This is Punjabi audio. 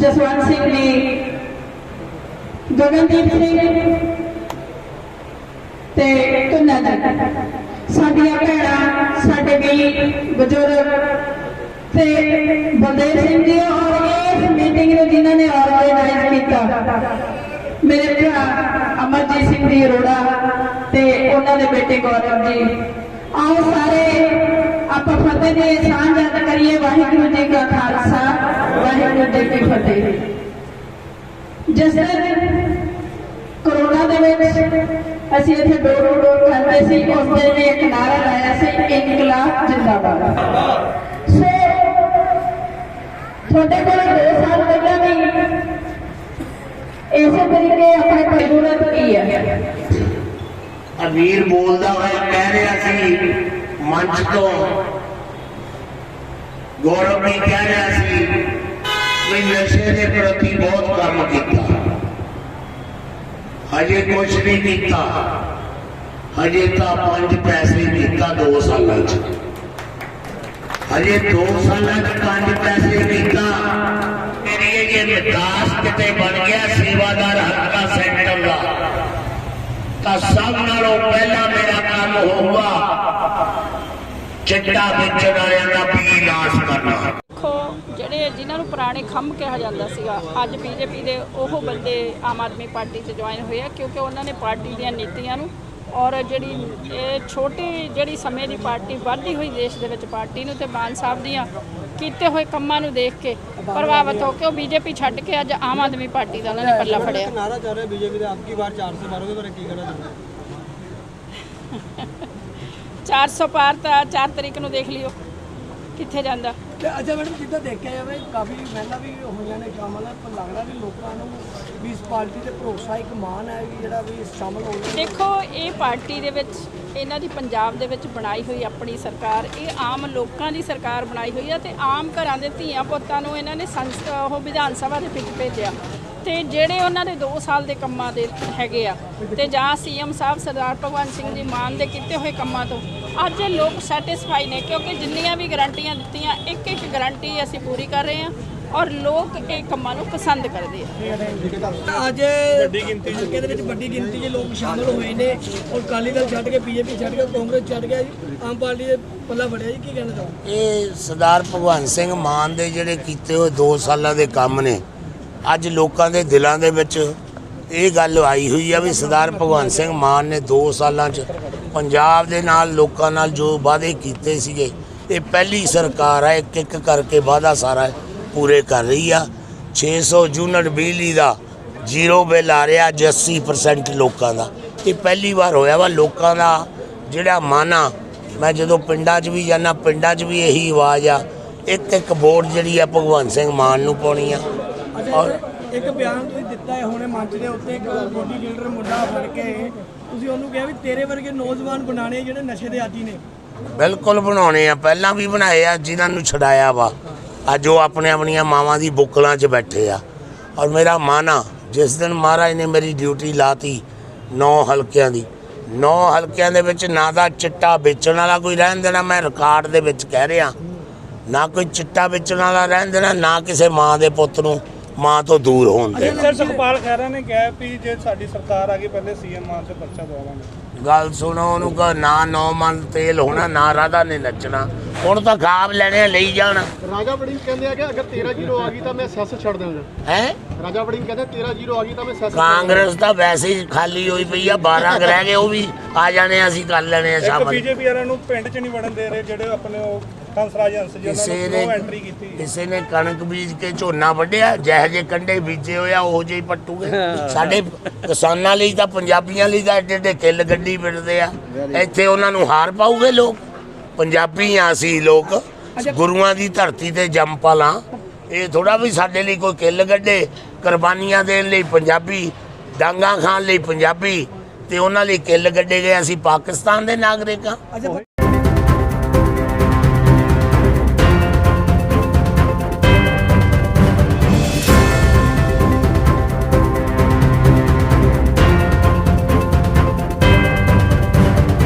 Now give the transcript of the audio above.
ਜਸਵੰਤ ਸਿੰਘ ਨੇ ਗਗਨਦੀਪ ਸਿੰਘ ਤੇ ਤੁਨਾ ਜੀ ਸਾਡੀਆਂ ਭੈਣਾਂ, ਸਾਡੇ ਵੀ ਬਜ਼ੁਰਗ ਤੇ ਬਲਦੇਵ ਸਿੰਘ ਜੀ ਔਰ ਇਸ ਮੀਟਿੰਗ ਨੂੰ ਜਿਨ੍ਹਾਂ ਨੇ ਆਰਗੇਨਾਈਜ਼ ਕੀਤਾ। ਮੇਰੇ ਭਰਾ ਅਮਰਜੀਤ ਸਿੰਘ ਜੀ ਅਰੋੜਾ ਤੇ ਉਹਨਾਂ ਦੇ ਬੇਟੇ ਗੌਰਵ ਜੀ। ਆਓ ਸਾਰੇ, ਆਪਾਂ ਫਤਿਹ ਦੇ ਸਾਂਝ ਕਰੀਏ, ਵਾਹਿਗੁਰੂ ਜੀ ਕਾ ਖਾਲਸਾ। ਵਾਹਿਗੁਰੂ ਜੀ ਕੀ ਫਤਿਹ ਜਿਸ ਦਿਨ ਕਰੋਨਾ ਦੇ ਵਿੱਚ ਅਸੀਂ ਇੱਥੇ ਡੋਰ ਡੋਰ ਕਰਦੇ ਸੀ ਉਸ ਦਿਨ ਵੀ ਇੱਕ ਨਾਰਾ ਲਾਇਆ ਸੀ ਇਨਕਲਾਬ ਜਿੰਦਾਬਾਦ ਸੋ ਤੁਹਾਡੇ ਕੋਲ ਦੋ ਸਾਲ ਪਹਿਲਾਂ ਵੀ ਇਸੇ ਤਰੀਕੇ ਆਪਣੇ ਕੋਲ ਜ਼ਰੂਰਤ ਕੀ ਹੈ ਅਮੀਰ ਬੋਲਦਾ ਹੋਇਆ ਕਹਿ ਰਿਹਾ ਸੀ ਮੰਚ ਤੋਂ ਗੌਰਵ ਵੀ ਕਹਿ ਰਿਹਾ ਸੀ ਵੀ ਨਸ਼ੇ ਦੇ ਪ੍ਰਤੀ ਬਹੁਤ ਕੰਮ ਕੀਤਾ ਹਜੇ ਕੁਛ ਨਹੀਂ ਕੀਤਾ ਹਜੇ ਤਾਂ ਪੰਜ ਪੈਸੇ ਕੀਤਾ 2 ਸਾਲਾਂ ਚ ਹਜੇ 2 ਸਾਲਾਂ ਚ ਪੰਜ ਪੈਸੇ ਕੀਤਾ ਮੇਰੀ ਇਹ ਵਿਕਾਸ ਕਿਤੇ ਬਣ ਗਿਆ ਸੇਵਾਦਾਰ ਹਲਕਾ ਸੈਂਟਰ ਦਾ ਤਾਂ ਸਭ ਨਾਲੋਂ ਪਹਿਲਾਂ ਮੇਰਾ ਕੰਮ ਹੋਊਗਾ ਚਿੱਟਾ ਵੇਚਣ ਵਾਲਿਆਂ ਦਾ ਵੀ ਨਾਸ਼ ਕਰਨਾ ਦੇਖੋ ਜਿਹੜੇ ਜਿਨ੍ਹਾਂ ਨੂੰ ਪੁਰਾਣੇ ਖੰਭ ਕਿਹਾ ਜਾਂਦਾ ਸੀਗਾ। ਅੱਜ ਬੀਜੇਪੀ ਦੇ ਉਹ ਬੰਦੇ ਆਮ ਆਦਮੀ ਪਾਰਟੀ 'ਚ ਜੁਆਇਨ ਹੋਏ ਆ ਕਿਉਂਕਿ ਉਹਨਾਂ ਨੇ ਪਾਰਟੀ ਦੀਆਂ ਨੀਤੀਆਂ ਨੂੰ ਔਰ ਜਿਹੜੀ ਇਹ ਛੋਟੀ ਜਿਹੜੀ ਸਮੇਂ ਦੀ ਪਾਰਟੀ ਵੱਧਦੀ ਹੋਈ ਦੇਸ਼ ਦੇ ਵਿੱਚ ਪਾਰਟੀ ਨੂੰ ਤੇ ਮਾਨ ਸਾਹਿਬ ਦੀਆਂ ਕੀਤੇ ਹੋਏ ਕੰਮਾਂ ਨੂੰ ਦੇਖ ਕੇ ਪ੍ਰਭਾਵਿਤ ਹੋ ਕੇ ਉਹ ਬੀਜੇਪੀ ਛੱਡ ਕੇ ਅੱਜ ਆਮ ਆਦਮੀ ਪਾਰਟੀ ਦਾ ਉਹਨਾਂ ਨੇ ਪੱਲਾ ਫੜਿਆ। ਨਾਰਾ ਚੱਲ ਰਿਹਾ ਬੀਜੇਪੀ ਦੇ ਆਪਕੀ ਵਾਰ 400 ਮਾਰੋਗੇ ਪਰ ਕੀ ਚਾਹੁੰਦੇ 400 ਪਾਰ ਤਾਂ 4 ਤਰੀਕ ਨੂੰ ਦੇਖ ਲਿਓ। ਕਿੱਥੇ ਜਾਂਦਾ? ਤੇ ਅੱਛਾ ਮੈਡਮ ਜਿੱਦਾਂ ਦੇਖਿਆ ਜਾਵੇ ਕਾਫੀ ਮਹਿਲਾ ਵੀ ਹੋਈਆਂ ਨੇ ਸ਼ਾਮਲ ਪਰ ਲੱਗਦਾ ਵੀ ਲੋਕਾਂ ਨੂੰ ਵੀ ਇਸ ਪਾਰਟੀ ਤੇ ਭਰੋਸਾ ਇੱਕ ਮਾਨ ਹੈ ਵੀ ਜਿਹੜਾ ਵੀ ਸ਼ਾਮਲ ਹੋ ਗਿਆ ਦੇਖੋ ਇਹ ਪਾਰਟੀ ਦੇ ਵਿੱਚ ਇਹਨਾਂ ਦੀ ਪੰਜਾਬ ਦੇ ਵਿੱਚ ਬਣਾਈ ਹੋਈ ਆਪਣੀ ਸਰਕਾਰ ਇਹ ਆਮ ਲੋਕਾਂ ਦੀ ਸਰਕਾਰ ਬਣਾਈ ਹੋਈ ਆ ਤੇ ਆਮ ਘਰਾਂ ਦੇ ਧੀਆਂ ਪੁੱਤਾਂ ਨੂੰ ਇਹਨਾਂ ਨੇ ਸੰਸ ਉਹ ਵਿਧਾਨ ਸਭਾ ਦੇ ਵਿੱਚ ਭੇਜਿਆ। ਤੇ ਜਿਹੜੇ ਉਹਨਾਂ ਦੇ 2 ਸਾਲ ਦੇ ਕੰਮਾਂ ਦੇ ਹੈਗੇ ਆ ਤੇ ਜਾਂ ਸੀਐਮ ਸਾਹਿਬ ਸਰਦਾਰ ਭਗਵੰਤ ਸਿੰਘ ਜੀ ਮਾਨ ਦੇ ਕੀਤੇ ਹੋਏ ਕੰਮਾਂ ਤੋਂ ਅੱਜ ਲੋਕ ਸੈਟੀਸਫਾਈ ਨੇ ਕਿਉਂਕਿ ਜਿੰਨੀਆਂ ਵੀ ਗਾਰੰਟੀਆਂ ਦਿੱਤੀਆਂ ਇੱਕ ਇੱਕ ਗਾਰੰਟੀ ਅਸੀਂ ਪੂਰੀ ਕਰ ਰਹੇ ਹਾਂ ਔਰ ਲੋਕ ਇਹ ਕੰਮਾਂ ਨੂੰ ਪਸੰਦ ਕਰਦੇ ਆ। ਅੱਜ ਵੱਡੀ ਗਿਣਤੀ ਹਲਕੇ ਦੇ ਵਿੱਚ ਵੱਡੀ ਗਿਣਤੀ 'ਚ ਲੋਕ ਸ਼ਾਮਲ ਹੋਏ ਨੇ ਔਰ ਅਕਾਲੀ ਦਲ ਛੱਡ ਕੇ ਬੀਜੇਪੀ ਛੱਡ ਕੇ ਕਾਂਗਰਸ ਛੱਡ ਕੇ ਆਮ ਪਾਰਟੀ ਦੇ ਪੱਲਾ ਫੜਿਆ ਜੀ ਕੀ ਕਹਿਣਾ ਚਾਹੋਗੇ? ਇਹ ਸਰਦਾਰ ਭਗਵੰਤ ਸਿੰਘ ਮਾਨ ਦੇ ਜਿਹੜੇ ਕੀਤੇ ਹੋਏ 2 ਸਾਲਾਂ ਦੇ ਕੰਮ ਨੇ ਅੱਜ ਲੋਕਾਂ ਦੇ ਦਿਲਾਂ ਦੇ ਵਿੱਚ ਇਹ ਗੱਲ ਆਈ ਹੋਈ ਆ ਵੀ ਸਰਦਾਰ ਭਗਵੰਤ ਸਿੰਘ ਮਾਨ ਨੇ 2 ਸਾਲਾਂ 'ਚ ਪੰਜਾਬ ਦੇ ਨਾਲ ਲੋਕਾਂ ਨਾਲ ਜੋ ਵਾਅਦੇ ਕੀਤੇ ਸੀਗੇ ਇਹ ਪਹਿਲੀ ਸਰਕਾਰ ਹੈ ਇੱਕ ਇੱਕ ਕਰਕੇ ਵਾਅਦਾ ਸਾਰਾ ਪੂਰੇ ਕਰ ਰਹੀ ਆ। 600 ਯੂਨਿਟ ਬਿਜਲੀ ਦਾ ਜ਼ੀਰੋ ਬਿੱਲ ਆ ਰਿਹਾ ਅੱਜ 80% ਲੋਕਾਂ ਦਾ। ਇਹ ਪਹਿਲੀ ਵਾਰ ਹੋਇਆ ਵਾ ਲੋਕਾਂ ਦਾ ਜਿਹੜਾ ਮਨ ਆ ਮੈਂ ਜਦੋਂ ਪਿੰਡਾਂ 'ਚ ਵੀ ਜਾਂਦਾ ਪਿੰਡਾਂ 'ਚ ਵੀ ਇਹੀ ਆਵਾਜ਼ ਆ ਇੱਕ ਇੱਕ ਵੋਟ ਜਿਹੜੀ ਆ ਭਗਵੰਤ ਸਿੰਘ ਮਾਨ ਨੂੰ ਪਾਉਣੀ ਆ। ਔਰ ਇੱਕ ਬਿਆਨ ਤੁਸੀਂ ਦਿੱਤਾ ਹੈ ਹੁਣੇ ਮੰਚ ਦੇ ਉੱਤੇ ਇੱਕ ਬੋਡੀ ਬਿਲਡਰ ਮੁੰਡਾ ਫੜ ਕੇ ਤੁਸੀਂ ਉਹਨੂੰ ਕਿਹਾ ਵੀ ਤੇਰੇ ਵਰਗੇ ਨੌਜਵਾਨ ਬਣਾਣੇ ਜਿਹੜੇ ਨਸ਼ੇ ਦੇ ਆਦੀ ਨੇ। ਬਿਲਕੁਲ ਬਣਾਉਣੇ ਆ। ਪਹਿਲਾਂ ਵੀ ਬਣਾਏ ਆ, ਜਿਨ੍ਹਾਂ ਨੂੰ ਛਡਾਇਆ ਵਾ। ਅੱਜ ਉਹ ਆਪਣੇ ਆਪਣੀਆਂ ਮਾਵਾਂ ਦੀ ਬੁੱਕਲਾਂ 'ਚ ਬੈਠੇ ਆ। ਔਰ ਮੇਰਾ ਮਨ ਜਿਸ ਦਿਨ ਮਹਾਰਾਜ ਨੇ ਮੇਰੀ ਡਿਊਟੀ ਲਾਤੀ ਨੌ ਹਲਕਿਆਂ ਦੀ। ਨੌ ਹਲਕਿਆਂ ਦੇ ਵਿੱਚ ਨਾ ਤਾਂ ਚਿੱਟਾ ਵੇਚਣ ਵਾਲਾ ਕੋਈ ਰਹਿਣ ਦੇਣਾ, ਮੈਂ ਰਿਕਾਰਡ ਦੇ ਵਿੱਚ ਕਹਿ ਰਿਹਾ। ਨਾ ਕੋਈ ਚਿੱਟਾ ਵੇਚਣ ਵਾਲਾ ਰਹਿਣ ਦੇਣਾ, ਨਾ ਕਿਸੇ ਮਾਂ ਦੇ ਪੁੱਤ ਨੂੰ। ਮਾਂ ਤੋਂ ਦੂਰ ਹੋਣ ਦੇਣਾ ਸਰ ਸੁਖਪਾਲ ਖਹਿਰਾ ਨੇ ਕਿਹਾ ਵੀ ਜੇ ਸਾਡੀ ਸਰਕਾਰ ਆ ਗਈ ਪਹਿਲੇ ਸੀਐਮ ਮਾਨ ਤੇ ਪਰਚਾ ਦਵਾਵਾਂਗੇ ਗੱਲ ਸੁਣੋ ਉਹਨੂੰ ਕਹ ਨਾ ਨੌ ਮਨ ਤੇਲ ਹੋਣਾ ਨਾ ਰਾਧਾ ਨੇ ਨੱਚਣਾ। ਹੁਣ ਤਾਂ ਖਾਬ ਲੈਣੇ ਲਈ ਜਾਣ। ਰਾਜਾ ਵੜਿੰਗ ਕਹਿੰਦੇ ਆ ਕਿ ਅਗਰ 13 ਜ਼ੀਰੋ ਆ ਗਈ ਤਾਂ ਮੈਂ ਸੈਸ ਛੱਡ ਦਿਆਂਗਾ। ਹੈ? ਰਾਜਾ ਵੜਿੰਗ ਕਹਿੰਦੇ 13 ਜ਼ੀਰੋ ਆ ਗਈ ਤਾਂ ਮੈਂ ਸੈਸ ਕਾਂਗਰਸ ਤਾਂ ਵੈਸੇ ਹੀ ਖਾਲੀ ਹੋਈ ਪਈ ਆ 12 ਕੁ ਰਹਿ ਗਏ ਉਹ ਵੀ ਆ ਜਾਣੇ ਆ, ਅਸੀਂ ਕਰ ਲੈਣੇ ਆ ਇੱਕ ਸ਼ਾਮਲ। ਬੀਜੇਪੀ ਵਾਲਿਆਂ ਨੂੰ ਪਿੰਡ 'ਚ ਨਹੀਂ ਵੜਨ ਦੇ ਰਹੇ ਜਿਹੜੇ ਆਪਣੇ ਉਹ ਹੰਸਰਾਜ ਹੰਸ ਜੀ ਕਿਸੇ ਨੇ ਨੇ ਐਂਟਰੀ ਕੀਤੀ। ਕਿਸੇ ਨੇ ਕਣਕ ਬੀਜ ਕੇ ਝੋਨਾ ਵੱਢਿਆ ਜਿਹੋ ਜਿਹੇ ਕੰਡੇ ਬੀਜੇ ਹੋਇਆ ਉਹ ਜਿਹੇ ਪੱਟੂਗੇ ਸਾਡੇ ਕਿਸਾਨਾਂ ਲਈ ਤਾਂ ਪੰਜਾਬੀਆਂ ਲਈ ਤਾਂ ਏਡੇ ਏਡੇ ਕਿੱਲ ਗੱਡੀ ਫਿਰਦੇ ਆ। ਇੱਥੇ ਉਹਨਾਂ ਨੂੰ ਹਾਰ ਪਾਉਗੇ ਲੋਕ। ਪੰਜਾਬੀ ਆ ਅਸੀਂ ਲੋਕ। ਗੁਰੂਆਂ ਦੀ ਧਰਤੀ ਤੇ ਜੰਮ ਪਲਾਂ। ਇਹ ਥੋੜਾ ਵੀ ਸਾਡੇ ਲਈ ਕੋਈ ਕਿੱਲ ਗੱਡੇ। ਕੁਰਬਾਨੀਆਂ ਦੇਣ ਲਈ ਪੰਜਾਬੀ ਡਾਂਗਾ ਖਾਣ ਲਈ ਪੰਜਾਬੀ ਤੇ ਉਹਨਾਂ ਲਈ ਕਿੱਲ ਗੱਡੇ ਗਏ। ਅਸੀਂ ਪਾਕਿਸਤਾਨ ਦੇ ਨਾਗਰਿਕ ਆ